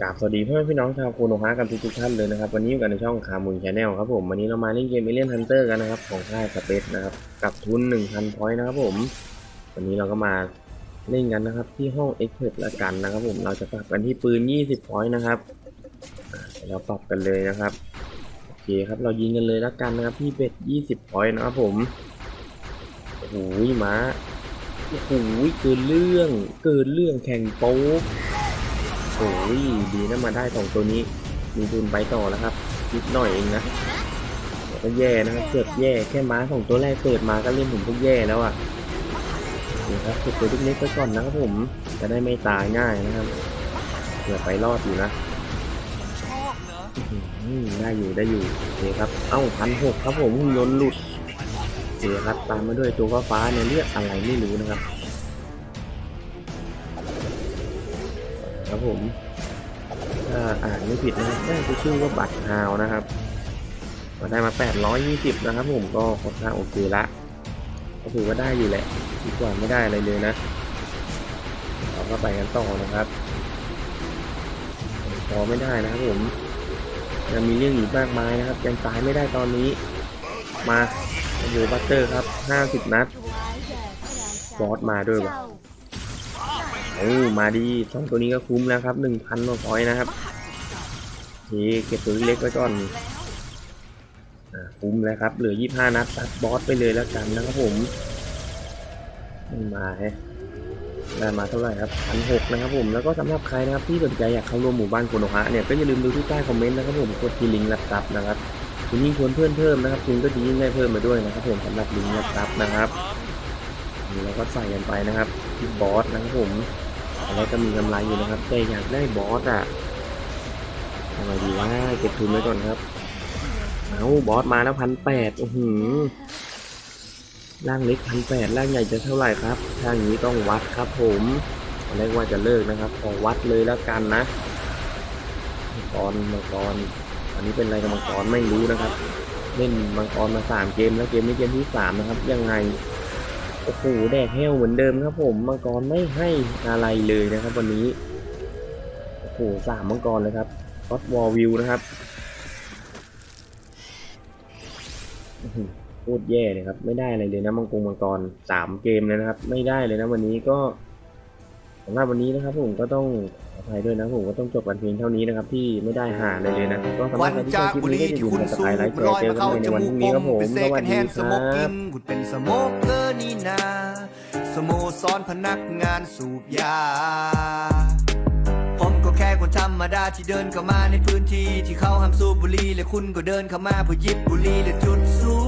กราบสวัสดีพ่อแม่พี่น้องชาวโคโนฮะกันทุกท่านเลยนะครับ วันนี้อยู่กันในช่องคามุนชาแนลครับผมวันนี้เรามาเล่นเกมเอเลียนฮันเตอร์กันนะครับ ของค่ายสเปซนะครับกับทุน 1,000พอยต์นะครับผม วันนี้เราก็มาเล่นกันนะครับ ที่ห้องเอ็กเพละกันนะครับ ผมเราจะปรับกันที่ปืน 20พอยต์นะครับเราปรับกันเลยนะครับโอเคครับเรายิงกันเลยละกันนะครับที่เบ็ด20พอยต์นะครับผมโอ้โหมาโอ้โหเกินเรื่องเกินเรื่องแข่งโป๊ก โอ้ยดีนะมาได้สองตัวนี้ มีทุนไปต่อแล้วครับนิดหน่อยเองนะก็แย่นะครับเกือบแย่แค่ม้าสองตัวแรกเปิดมาก็เล่นผมก็แย่แล้วอะนี่ครับฝึกตัวเล็กๆไปก่อนนะครับผมจะได้ไม่ตายง่ายนะครับเผื่อไปรอดอยู่นะอื้อหือได้อยู่ได้อยู่โอเคครับ เอ้าพันหกครับผมหุ่นยนต์หลุดโอเคครับตามมาด้วยตัวฟ้าเนี่ยเรียกอะไรไม่รู้นะครับ ครับผมถ้าอ่านไม่ผิดนะน่าจะชื่อว่าบัตรฮาวนะครับมาได้มา 820 นะครับผมก็ค่อนข้างโอเคละก็ถือว่าได้อยู่แหละดีกว่าไม่ได้อะไรเลยนะเราก็ไปกันต่อนะครับพอไม่ได้นะครับผมยังมีเรื่องอีกมากมายนะครับยังตายไม่ได้ตอนนี้มาโยบัตเตอร์ครับ 50 นัดบอสมาด้วยวะ โอ้มาดีสองตัวนี้ก็คุ้มแล้วครับหนึ่งพันพอยนะครับโอเคเก็บตัวเล็กไว้ก่อนคุ้มแล้วครับ เหลือยี่ห้านัดตัดบอสไปเลยแล้วกันนะครับผมมาฮะได้มาเท่าไหร่ครับพันหกนะครับผม แล้วก็สำหรับใครนะครับที่สนใจอยากเข้าร่วมหมู่บ้านโคโนฮะเนี่ยก็อย่าลืมดูที่ใต้คอมเมนต์นะครับผมกดที่ลิงก์รับทรัพย์นะครับคุณยิ่งชวนเพื่อนเพิ่มนะครับคุณก็จะยิ่งได้เพิ่มมาด้วยนะครับผมสำหรับลิงก์รับทรัพย์นะครับนี่เราก็ใส่กันไปนะครับที่บอสนะครับผม แล้วก็มีกำไรอยู่นะครับ แต่อยากได้บอสอะทำไงดีว่าเก็บทุนไว้ก่อนครับ เอาบอสมาแล้วพันแปดโอ้โหร่างเล็กพันแปดร่างใหญ่จะเท่าไหร่ครับถ้างนี้ต้องวัดครับผมตอนแรกว่าจะเลิกนะครับขอวัดเลยแล้วกันนะมังกรมังกรอันนี้เป็นอะไรกับมังกรไม่รู้นะครับ เล่นมังกรมาสามเกมแล้วเกมนี้เกมที่สามนะครับ ยังไง โอ้โหแดกแห้วเหมือนเดิมครับผมมังกรไม่ให้อะไรเลยนะครับ วันนี้โอ้โหสามมังกรเลยครับฟอตวอลวิวนะครับพูดแย่เลยครับ ไม่ได้อะไรเลยนะมังกรมังกรสามเกมเลยนะครับ ไม่ได้เลยนะวันนี้ก็ สำหรับวันนี้นะครับผมก็ต้องขออภัยด้วยนะผมก็ต้องจบกันเพียงเท่านี้นะครับที่ไม่ได้หาอะไรเลยนะก็สำหวัรับนใครที่ชจาอบกคลิปบุนี้รีก็อย่าลืที่มคุณกดสูติดบไลค์ลอยเจอมากันเข้าใหม่จในวันมูพกรุ่งผนี้มครับผมเป็นสเซวัสกันแฮดีนคสโมรักิบนคุณเป็นสโมกเกอร์นี่นาสโมสรพนักงานสูบยาผมก็แค่คนธรรมดาที่เดินเข้ามาในพื้นที่ที่เขาห้ามสูบบุหรี่และคุณก็เดินเข้ามาเพื่อหยิบบุหรี่และจุดสูบ